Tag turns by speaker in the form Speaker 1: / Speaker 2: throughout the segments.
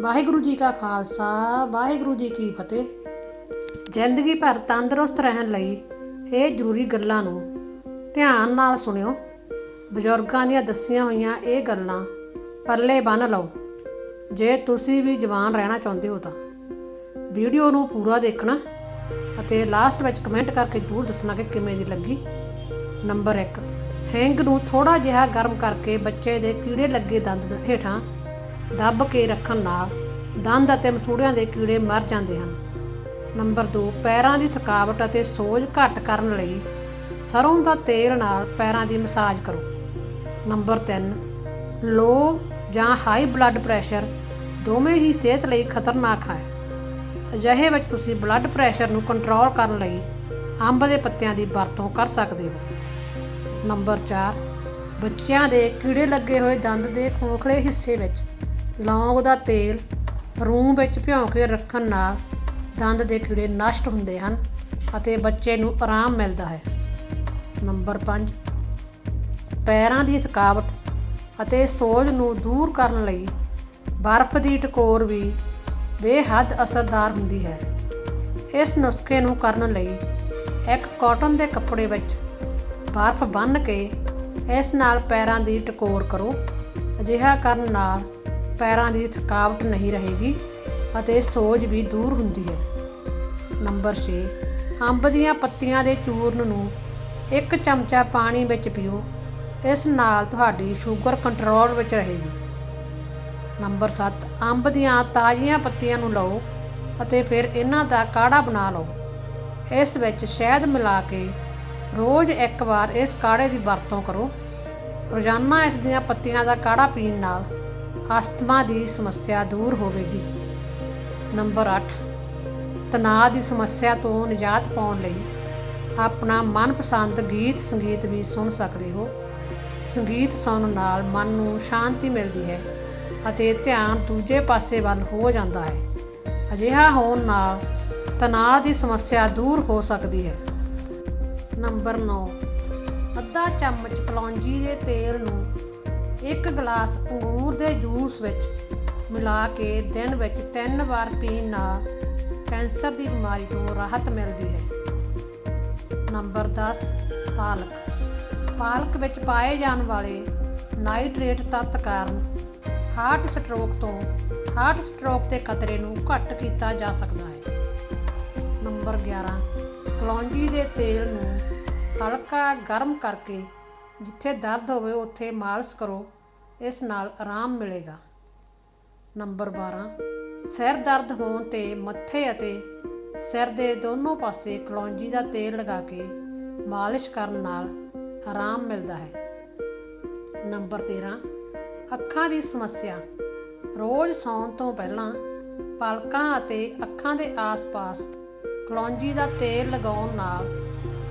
Speaker 1: ਵਾਹਿਗੁਰੂ ਜੀ ਕਾ ਖਾਲਸਾ, ਵਾਹਿਗੁਰੂ ਜੀ ਕੀ ਫਤਿਹ। ਜ਼ਿੰਦਗੀ ਭਰ ਤੰਦਰੁਸਤ ਰਹਿਣ ਲਈ ਇਹ ਜ਼ਰੂਰੀ ਗੱਲਾਂ ਨੂੰ ਧਿਆਨ ਨਾਲ ਸੁਣਿਓ। ਬਜ਼ੁਰਗਾਂ ਦੀਆਂ ਦੱਸੀਆਂ ਹੋਈਆਂ ਇਹ ਗੱਲਾਂ ਪੱਲੇ ਬੰਨ ਲਓ। ਜੇ ਤੁਸੀਂ ਵੀ ਜਵਾਨ ਰਹਿਣਾ ਚਾਹੁੰਦੇ ਹੋ ਤਾਂ ਵੀਡੀਓ ਨੂੰ ਪੂਰਾ ਦੇਖਣਾ ਅਤੇ ਲਾਸਟ ਵਿੱਚ ਕਮੈਂਟ ਕਰਕੇ ਜ਼ਰੂਰ ਦੱਸਣਾ ਕਿ ਕਿਵੇਂ ਦੀ ਲੱਗੀ। ਨੰਬਰ 1 ਹੈਂਗ ਨੂੰ ਥੋੜਾ ਜਿਹਾ ਗਰਮ ਕਰਕੇ ਬੱਚੇ ਦੇ ਕੀੜੇ ਲੱਗੇ ਦੰਦ ਹੇਠਾਂ ਦੱਬ ਕੇ ਰੱਖਣ ਨਾਲ ਦੰਦ ਅਤੇ ਮਸੂੜਿਆਂ ਦੇ ਕੀੜੇ ਮਰ ਜਾਂਦੇ ਹਨ। ਨੰਬਰ 2 ਪੈਰਾਂ ਦੀ ਥਕਾਵਟ ਅਤੇ ਸੋਜ ਘੱਟ ਕਰਨ ਲਈ ਸਰੋਂ ਦਾ ਤੇਲ ਨਾਲ ਪੈਰਾਂ ਦੀ ਮਸਾਜ ਕਰੋ। ਨੰਬਰ 3 ਲੋ ਜਾਂ ਹਾਈ ਬਲੱਡ ਪ੍ਰੈਸ਼ਰ ਦੋਵੇਂ ਹੀ ਸਿਹਤ ਲਈ ਖਤਰਨਾਕ ਹੈ ਅਜਿਹੇ ਵਿੱਚ ਤੁਸੀਂ ਬਲੱਡ ਪ੍ਰੈਸ਼ਰ ਨੂੰ ਕੰਟਰੋਲ ਕਰਨ ਲਈ ਅੰਬ ਦੇ ਪੱਤਿਆਂ ਦੀ ਵਰਤੋਂ ਕਰ ਸਕਦੇ ਹੋ। ਨੰਬਰ 4 ਬੱਚਿਆਂ ਦੇ ਕੀੜੇ ਲੱਗੇ ਹੋਏ ਦੰਦ ਦੇ ਖੋਖਲੇ ਹਿੱਸੇ ਵਿੱਚ ਲੌਂਗ ਦਾ ਤੇਲ ਰੂਮ ਵਿੱਚ ਭਿਉਂ ਕੇ ਰੱਖਣ ਨਾਲ ਦੰਦ ਦੇ ਕੀੜੇ ਨਸ਼ਟ ਹੁੰਦੇ ਹਨ ਅਤੇ ਬੱਚੇ ਨੂੰ ਆਰਾਮ ਮਿਲਦਾ ਹੈ। ਨੰਬਰ 5 ਪੈਰਾਂ ਦੀ ਥਕਾਵਟ ਅਤੇ ਸੋਜ ਨੂੰ ਦੂਰ ਕਰਨ ਲਈ ਬਰਫ਼ ਦੀ ਟਕੋਰ ਵੀ ਬੇਹੱਦ ਅਸਰਦਾਰ ਹੁੰਦੀ ਹੈ। ਇਸ ਨੁਸਖੇ ਨੂੰ ਕਰਨ ਲਈ ਇੱਕ ਕਾਟਨ ਦੇ ਕੱਪੜੇ ਵਿੱਚ ਬਰਫ਼ ਬੰਨ੍ਹ ਕੇ ਇਸ ਨਾਲ ਪੈਰਾਂ ਦੀ ਟਕੋਰ ਕਰੋ। ਅਜਿਹਾ ਕਰਨ ਨਾਲ ਪੈਰਾਂ ਦੀ ਥਕਾਵਟ ਨਹੀਂ ਰਹੇਗੀ ਅਤੇ ਸੋਜ ਵੀ ਦੂਰ ਹੁੰਦੀ ਹੈ। ਨੰਬਰ 6 ਅੰਬ ਦੀਆਂ ਪੱਤੀਆਂ ਦੇ ਚੂਰਨ ਨੂੰ ਇੱਕ ਚਮਚਾ ਪਾਣੀ ਵਿੱਚ ਪੀਓ। ਇਸ ਨਾਲ ਤੁਹਾਡੀ ਸ਼ੂਗਰ ਕੰਟਰੋਲ ਵਿੱਚ ਰਹੇਗੀ। ਨੰਬਰ 7 ਅੰਬ ਦੀਆਂ ਤਾਜ਼ੀਆਂ ਪੱਤੀਆਂ ਨੂੰ ਲਓ ਅਤੇ ਫਿਰ ਇਹਨਾਂ ਦਾ ਕਾੜਾ ਬਣਾ ਲਓ। ਇਸ ਵਿੱਚ ਸ਼ਹਿਦ ਮਿਲਾ ਕੇ ਰੋਜ਼ ਇੱਕ ਵਾਰ ਇਸ ਕਾੜੇ ਦੀ ਵਰਤੋਂ ਕਰੋ। ਰੋਜ਼ਾਨਾ ਇਸ ਦੀਆਂ ਪੱਤੀਆਂ ਦਾ ਕਾੜਾ ਪੀਣ ਨਾਲ ਅਸਥਮਾ ਦੀ ਸਮੱਸਿਆ ਦੂਰ ਹੋਵੇਗੀ। ਨੰਬਰ 8 ਤਣਾਅ ਦੀ ਸਮੱਸਿਆ ਤੋਂ ਨਿਜਾਤ ਪਾਉਣ ਲਈ ਆਪਣਾ ਮਨਪਸੰਦ ਗੀਤ ਸੰਗੀਤ ਵੀ ਸੁਣ ਸਕਦੇ ਹੋ। ਸੰਗੀਤ ਸੁਣਨ ਨਾਲ ਮਨ ਨੂੰ ਸ਼ਾਂਤੀ ਮਿਲਦੀ ਹੈ ਅਤੇ ਧਿਆਨ ਦੂਜੇ ਪਾਸੇ ਵੱਲ ਹੋ ਜਾਂਦਾ ਹੈ। ਅਜਿਹਾ ਹੋਣ ਨਾਲ ਤਣਾਅ ਦੀ ਸਮੱਸਿਆ ਦੂਰ ਹੋ ਸਕਦੀ ਹੈ। ਨੰਬਰ 9 ਅੱਧਾ ਚਮਚ ਕਲੌਂਜੀ ਦੇ ਤੇਲ ਨੂੰ ਇੱਕ ਗਲਾਸ ਅੰਗੂਰ ਦੇ ਜੂਸ ਵਿੱਚ ਮਿਲਾ ਕੇ ਦਿਨ ਵਿੱਚ ਤਿੰਨ ਵਾਰ ਪੀਣ ਨਾਲ ਕੈਂਸਰ ਦੀ ਬਿਮਾਰੀ ਤੋਂ ਰਾਹਤ ਮਿਲਦੀ ਹੈ। ਨੰਬਰ 10 ਪਾਲਕ। ਪਾਲਕ ਵਿੱਚ ਪਾਏ ਜਾਣ ਵਾਲੇ ਨਾਈਟ੍ਰੇਟ ਤੱਤ ਕਾਰਨ ਹਾਰਟ ਸਟ੍ਰੋਕ ਤੋਂ ਹਾਰਟ ਸਟ੍ਰੋਕ ਦੇ ਖਤਰੇ ਨੂੰ ਘੱਟ ਕੀਤਾ ਜਾ ਸਕਦਾ ਹੈ। ਨੰਬਰ 11 ਕਲੌਂਜੀ ਦੇ ਤੇਲ ਨੂੰ ਹਲਕਾ ਗਰਮ ਕਰਕੇ ਜਿੱਥੇ ਦਰਦ ਹੋਵੇ, ਉੱਥੇ ਮਾਲਸ਼ ਕਰੋ। ਇਸ ਨਾਲ ਆਰਾਮ ਮਿਲੇਗਾ। ਨੰਬਰ 12 ਸਿਰ ਦਰਦ ਹੋਣ ਤੇ ਮੱਥੇ ਅਤੇ ਸਿਰ ਦੇ ਦੋਨੋਂ ਪਾਸੇ ਕਲੌਂਜੀ ਦਾ ਤੇਲ ਲਗਾ ਕੇ ਮਾਲਿਸ਼ ਕਰਨ ਨਾਲ ਆਰਾਮ ਮਿਲਦਾ ਹੈ। ਨੰਬਰ 13 ਅੱਖਾਂ ਦੀ ਸਮੱਸਿਆ। ਰੋਜ਼ ਸੌਣ ਤੋਂ ਪਹਿਲਾਂ ਪਲਕਾਂ ਅਤੇ ਅੱਖਾਂ ਦੇ ਆਸ-ਪਾਸ ਕਲੌਂਜੀ ਦਾ ਤੇਲ ਲਗਾਉਣ ਨਾਲ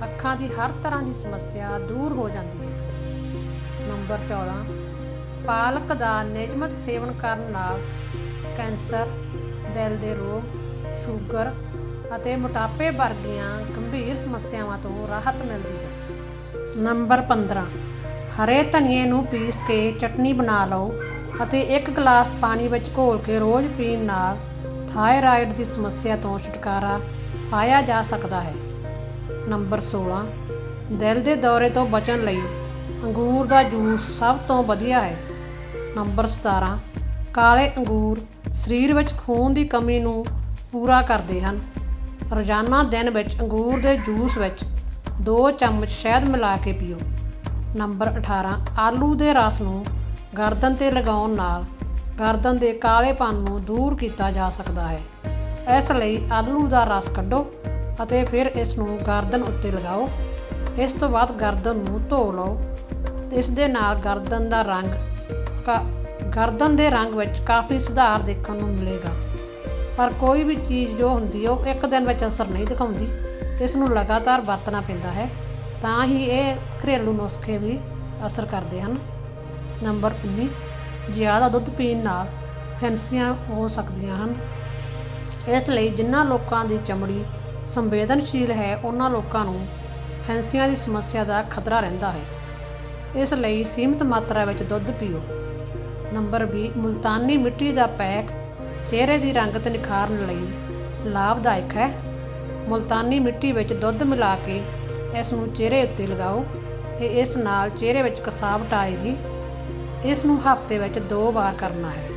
Speaker 1: ਅੱਖਾਂ ਦੀ ਹਰ ਤਰ੍ਹਾਂ ਦੀ ਸਮੱਸਿਆ ਦੂਰ ਹੋ ਜਾਂਦੀ ਹੈ। ਨੰਬਰ 14 ਪਾਲਕ ਦਾ ਨਿਯਮਤ ਸੇਵਨ ਕਰਨ ਨਾਲ ਕੈਂਸਰ, ਦਿਲ ਦੇ ਰੋਗ, ਸ਼ੂਗਰ ਅਤੇ ਮੋਟਾਪੇ ਵਰਗੀਆਂ ਗੰਭੀਰ ਸਮੱਸਿਆਵਾਂ ਤੋਂ ਰਾਹਤ ਮਿਲਦੀ ਹੈ। ਨੰਬਰ 15 ਹਰੇ ਧਨੀਏ ਨੂੰ ਪੀਸ ਕੇ ਚਟਨੀ ਬਣਾ ਲਓ ਅਤੇ ਇੱਕ ਗਲਾਸ ਪਾਣੀ ਵਿੱਚ ਘੋਲ ਕੇ ਰੋਜ਼ ਪੀਣ ਨਾਲ ਥਾਇਰਾਇਡ ਦੀ ਸਮੱਸਿਆ ਤੋਂ ਛੁਟਕਾਰਾ ਪਾਇਆ ਜਾ ਸਕਦਾ ਹੈ। ਨੰਬਰ 16 ਦਿਲ ਦੇ ਦੌਰੇ ਤੋਂ ਬਚਣ ਲਈ ਅੰਗੂਰ ਦਾ ਜੂਸ ਸਭ ਤੋਂ ਵਧੀਆ ਹੈ। ਨੰਬਰ 17 ਕਾਲੇ ਅੰਗੂਰ ਸਰੀਰ ਵਿੱਚ ਖੂਨ ਦੀ ਕਮੀ ਨੂੰ ਪੂਰਾ ਕਰਦੇ ਹਨ। ਰੋਜ਼ਾਨਾ ਦਿਨ ਵਿੱਚ ਅੰਗੂਰ ਦੇ ਜੂਸ ਵਿੱਚ 2 ਚਮਚ ਸ਼ਹਿਦ ਮਿਲਾ ਕੇ ਪੀਓ। ਨੰਬਰ 18 ਆਲੂ ਦੇ ਰਸ ਨੂੰ ਗਰਦਨ ਤੇ ਲਗਾਉਣ ਨਾਲ ਗਰਦਨ ਦੇ ਕਾਲੇਪਨ ਨੂੰ ਦੂਰ ਕੀਤਾ ਜਾ ਸਕਦਾ ਹੈ। ਇਸ ਲਈ ਆਲੂ ਦਾ ਰਸ ਕੱਢੋ ਅਤੇ ਫਿਰ ਇਸ ਨੂੰ ਗਰਦਨ ਉੱਤੇ ਲਗਾਓ। ਇਸ ਤੋਂ ਬਾਅਦ ਗਰਦਨ ਨੂੰ ਧੋ ਲਓ। ਇਸ ਦੇ ਨਾਲ ਗਰਦਨ ਦਾ ਰੰਗ ਕਾ- ਗਰਦਨ ਦੇ ਰੰਗ ਵਿੱਚ ਕਾਫੀ ਸੁਧਾਰ ਦੇਖਣ ਨੂੰ ਮਿਲੇਗਾ। ਪਰ ਕੋਈ ਵੀ ਚੀਜ਼ ਜੋ ਹੁੰਦੀ ਹੈ ਉਹ ਇੱਕ ਦਿਨ ਵਿੱਚ ਅਸਰ ਨਹੀਂ ਦਿਖਾਉਂਦੀ। ਇਸ ਨੂੰ ਲਗਾਤਾਰ ਵਰਤਣਾ ਪੈਂਦਾ ਹੈ। ਤਾਂ ਹੀ ਇਹ ਘਰੇਲੂ ਨੁਸਖੇ ਵੀ ਅਸਰ ਕਰਦੇ ਹਨ। ਨੰਬਰ 19 ਜ਼ਿਆਦਾ ਦੁੱਧ ਪੀਣ ਨਾਲ ਫੈਂਸੀਆਂ ਹੋ ਸਕਦੀਆਂ ਹਨ। ਇਸ ਲਈ ਜਿਨ੍ਹਾਂ ਲੋਕਾਂ ਦੀ ਚਮੜੀ ਸੰਵੇਦਨਸ਼ੀਲ ਹੈ, ਉਹਨਾਂ ਲੋਕਾਂ ਨੂੰ ਫੈਂਸੀਆਂ ਦੀ ਸਮੱਸਿਆ ਦਾ ਖਤਰਾ ਰਹਿੰਦਾ ਹੈ। ਇਸ ਲਈ ਸੀਮਿਤ ਮਾਤਰਾ ਵਿੱਚ ਦੁੱਧ ਪੀਓ। ਨੰਬਰ 20 ਮੁਲਤਾਨੀ ਮਿੱਟੀ ਦਾ ਪੈਕ ਚਿਹਰੇ ਦੀ ਰੰਗਤ ਨਿਖਾਰਨ ਲਈ ਲਾਭਦਾਇਕ ਹੈ। ਮੁਲਤਾਨੀ ਮਿੱਟੀ ਵਿੱਚ ਦੁੱਧ ਮਿਲਾ ਕੇ ਇਸ ਨੂੰ ਚਿਹਰੇ ਉੱਤੇ ਲਗਾਓ ਤੇ ਇਸ ਨਾਲ ਚਿਹਰੇ ਵਿੱਚ ਕਸਾਵਟ ਆਏਗੀ। ਇਸ ਨੂੰ ਹਫ਼ਤੇ ਵਿੱਚ ਦੋ ਵਾਰ ਕਰਨਾ ਹੈ।